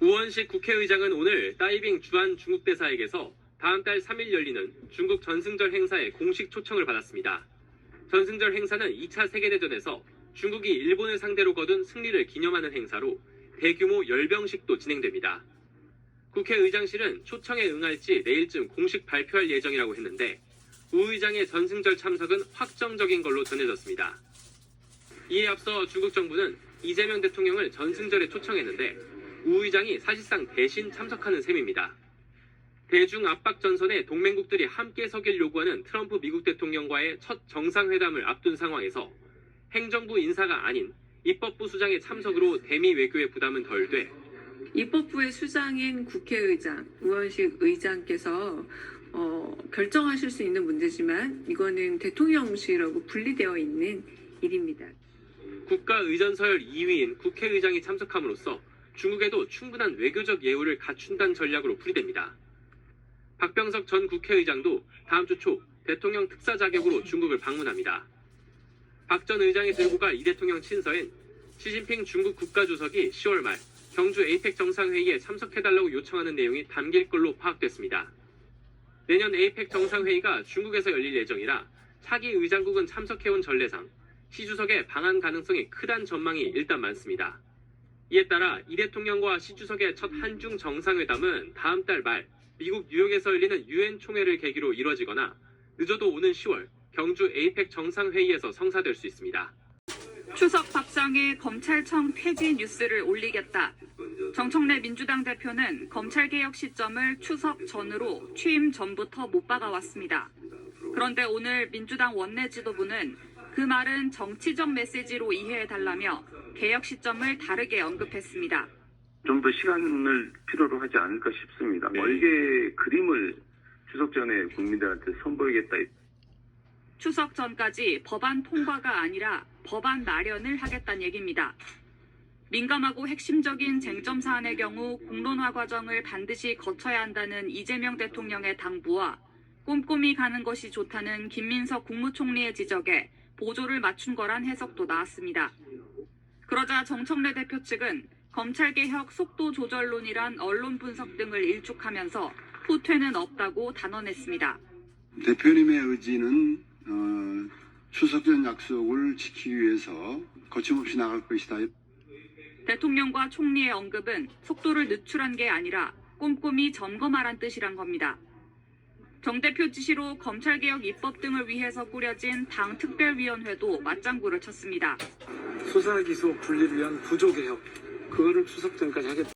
우원식 국회의장은 오늘 다이빙 주한 중국 대사에게서 다음 달 3일 열리는 중국 전승절 행사에 공식 초청을 받았습니다. 전승절 행사는 2차 세계대전에서 중국이 일본을 상대로 거둔 승리를 기념하는 행사로 대규모 열병식도 진행됩니다. 국회의장실은 초청에 응할지 내일쯤 공식 발표할 예정이라고 했는데 우 의장의 전승절 참석은 확정적인 걸로 전해졌습니다. 이에 앞서 중국 정부는 이재명 대통령을 전승절에 초청했는데 우 의장이 사실상 대신 참석하는 셈입니다. 대중 압박 전선에 동맹국들이 함께 서길 요구하는 트럼프 미국 대통령과의 첫 정상회담을 앞둔 상황에서 행정부 인사가 아닌 입법부 수장의 참석으로 대미 외교의 부담은 덜돼 입법부의 수장인 국회의장, 우원식 의장께서 어, 결정하실 수 있는 문제지만 이거는 대통령실하고 분리되어 있는 일입니다. 국가의전서열 2위인 국회의장이 참석함으로써 중국에도 충분한 외교적 예우를 갖춘다는 전략으로 풀이됩니다. 박병석 전 국회의장도 다음 주 초 대통령 특사 자격으로 중국을 방문합니다. 박 전 의장이 들고 갈 이 대통령 친서엔 시진핑 중국 국가주석이 10월 말 경주 에이펙 정상회의에 참석해달라고 요청하는 내용이 담길 걸로 파악됐습니다. 내년 에이펙 정상회의가 중국에서 열릴 예정이라 차기 의장국은 참석해온 전례상 시 주석의 방한 가능성이 크단 전망이 일단 많습니다. 이에 따라 이 대통령과 시 주석의 첫 한중 정상회담은 다음 달 말 미국 뉴욕에서 열리는 유엔 총회를 계기로 이뤄지거나 늦어도 오는 10월 경주 에이펙 정상회의에서 성사될 수 있습니다. 추석 밥상에 검찰청 폐지 뉴스를 올리겠다. 정청래 민주당 대표는 검찰개혁 시점을 추석 전으로 취임 전부터 못 박아왔습니다. 그런데 오늘 민주당 원내 지도부는 그 말은 정치적 메시지로 이해해달라며 개혁 시점을 다르게 언급했습니다. 좀 더 시간을 필요로 하지 않을까 싶습니다. 네. 멀게 그림을 추석 전에 국민들한테 선보이겠다. 추석 전까지 법안 통과가 아니라 법안 마련을 하겠다는 얘기입니다. 민감하고 핵심적인 쟁점 사안의 경우 공론화 과정을 반드시 거쳐야 한다는 이재명 대통령의 당부와 꼼꼼히 가는 것이 좋다는 김민석 국무총리의 지적에 보조를 맞춘 거란 해석도 나왔습니다. 그러자 정청래 대표 측은 검찰개혁 속도 조절론이란 언론 분석 등을 일축하면서 후퇴는 없다고 단언했습니다. 대표님의 의지는 어, 추석 전 약속을 지키기 위해서 거침없이 나갈 것이다. 대통령과 총리의 언급은 속도를 늦출한 게 아니라 꼼꼼히 점검하란 뜻이란 겁니다. 정 대표 지시로 검찰개혁 입법 등을 위해서 꾸려진 당 특별위원회도 맞장구를 쳤습니다. 수사 기소 분리를 위한 구조개혁 그거를 추석 전까지 하겠다.